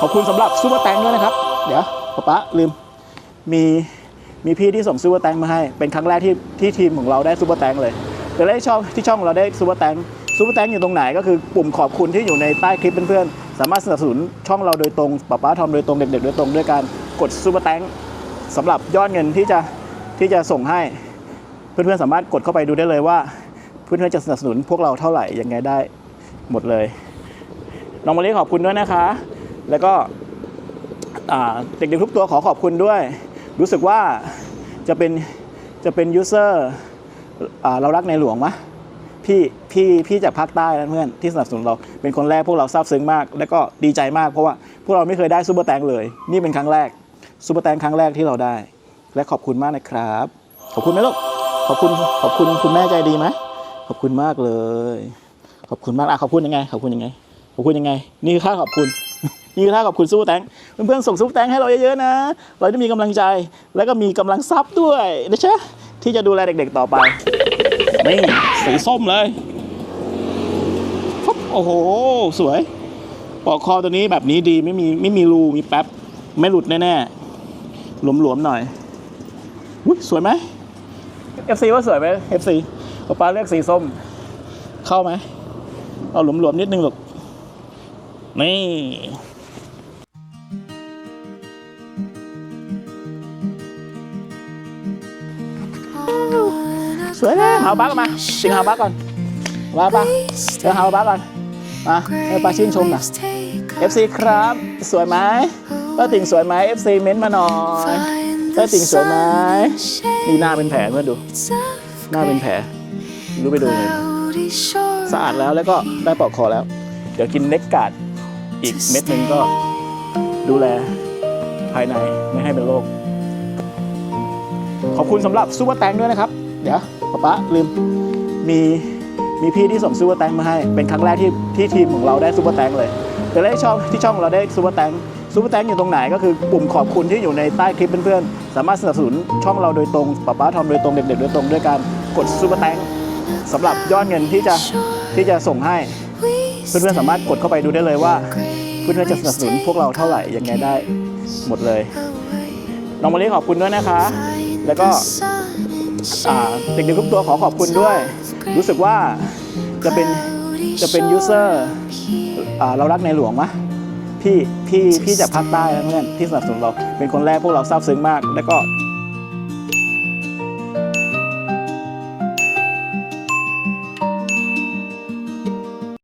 ขอบคุณสำหรับซูเปอร์แตงด้วยนะครับ เดี๋ยวป๊าป๊าลืมมีมีพี่ที่ส่งซูเปอร์แตงมาให้ เป็นครั้งแรกที่ที่ทีมของเราได้ซูเปอร์แตงเลยเป็นแรกที่ช่องที่ช่องเราได้ซูเปอร์แตงซูเปอร์แตงอยู่ตรงไหนก็คือปุ่มขอบคุณที่อยู่ในใต้คลิปเพื่อนๆ สามารถสนับสนุนช่องเราโดยตรงป๊าป๊าทอมโดยตรงเด็กๆโดยตรงด้วยการกดซูเปอร์แตงสำหรับยอดเงินที่จะที่จะส่งให้เพื่อนๆสามารถกดเข้าไปดูได้เลยว่า เพื่อนๆจะสนับสนุนพวกเราเท่าไหร่ยังไงได้หมดเลยน้องมาลีขอบคุณด้วยนะคะ แล้วก็เด็กๆทุกตัวขอขอบคุณด้วย รู้สึกว่าจะเป็นจะเป็นยูเซอร์เรารักในหลวงมะพี่พี่พี่จากภาคใต้นะเพื่อนที่สนับสนุนเราเป็นคนแรกพวกเราซาบซึ้งมาก แล้วก็ดีใจมากเพราะว่าพวกเราไม่เคยได้ซูเปอร์แตงเลย นี่เป็นครั้งแรกซูเปอร์แตงครั้งแรกที่เราได้ และขอบคุณมากนะครับ ขอบคุณไหมลูกขอบคุณขอบคุณคุณแม่ใจดีไหมขอบคุณมากเลย ขอบคุณมากอะขอบคุณยังไง ขอบคุณยังไง ขอบคุณยังไง นี่คือค่าขอบคุณ นี่คือค่าขอบคุณซูเปอร์แตงเพื่อนๆส่งซูเปอร์แตงให้เราเยอะๆนะ เราจะมีกำลังใจ แล้วก็มีกำลังทรัพย์ด้วยนะจ๊ะที่จะดูแลเด็กๆต่อไปนี่สีส้มเลยโอ้โห สวยปอกคอตัวนี้แบบนี้ดีไม่มีไม่มีรูมีแป๊บ ไม่หลุดแน่ๆหลวมๆหน่อยอุ๊ยสวยไหม FC ว่าสวยไหม FC ป๊าป๊าเลือกสีส้ม เข้าไหมเอาหลวมๆนิดนึงหรอก นี่สวยเลยหาบ้ากันมาสิงหาบ้าก่อนบ้าปะเดี๋ยวหาบ้าก่อนมาให้ป้าชื่นชมหน่อย FC ครับ สวยไหมป้าติ่งสวยไหม FC เม้นมาหน่อยป้าติ่งสวยไหมนี่หน้าเป็นแผลเพื่อนดู หน้าเป็นแผลรู้ไปดูเลยสะอาดแล้วแล้วก็ได้ปลอกคอแล้ว เดี๋ยวกินเน็กกาด อีกเม็ดหนึ่งก็ดูแลภายในไม่ให้เป็นโรค ขอบคุณสำหรับซูเปอร์แตงด้วยนะครับ เดี๋ยวป๊าป๊าลืมมีมีพี่ที่ส่งซูเปอร์แตงมาให้ เป็นครั้งแรกที่ที่ทีมของเราได้ซูเปอร์แตงเลยเป็นแรกที่ช่องที่ช่องเราได้ซูเปอร์แตงซูเปอร์แตงอยู่ตรงไหนก็คือปุ่มขอบคุณที่อยู่ในใต้คลิปเพื่อนๆ สามารถสนับสนุนช่องเราโดยตรงป๊าป๊าทอมโดยตรงเด็กๆโดยตรงด้วยการกดซูเปอร์แตงสำหรับยอดเงินที่จะที่จะส่งให้ เพื่อนๆสามารถกดเข้าไปดูได้เลยว่า เพื่อนๆจะสนับสนุนพวกเราเท่าไหร่ยังไงได้หมดเลย น้องมาลีขอบคุณด้วยนะคะ แล้วก็เด็กๆทุกตัวขอขอบคุณด้วย รู้สึกว่าจะเป็นจะเป็นยูเซอร์เรารักในหลวงมะพี่พี่พี่จากภาคใต้นะเพื่อนที่สนับสนุนเราเป็นคนแรกพวกเราซาบซึ้งมาก แล้วก็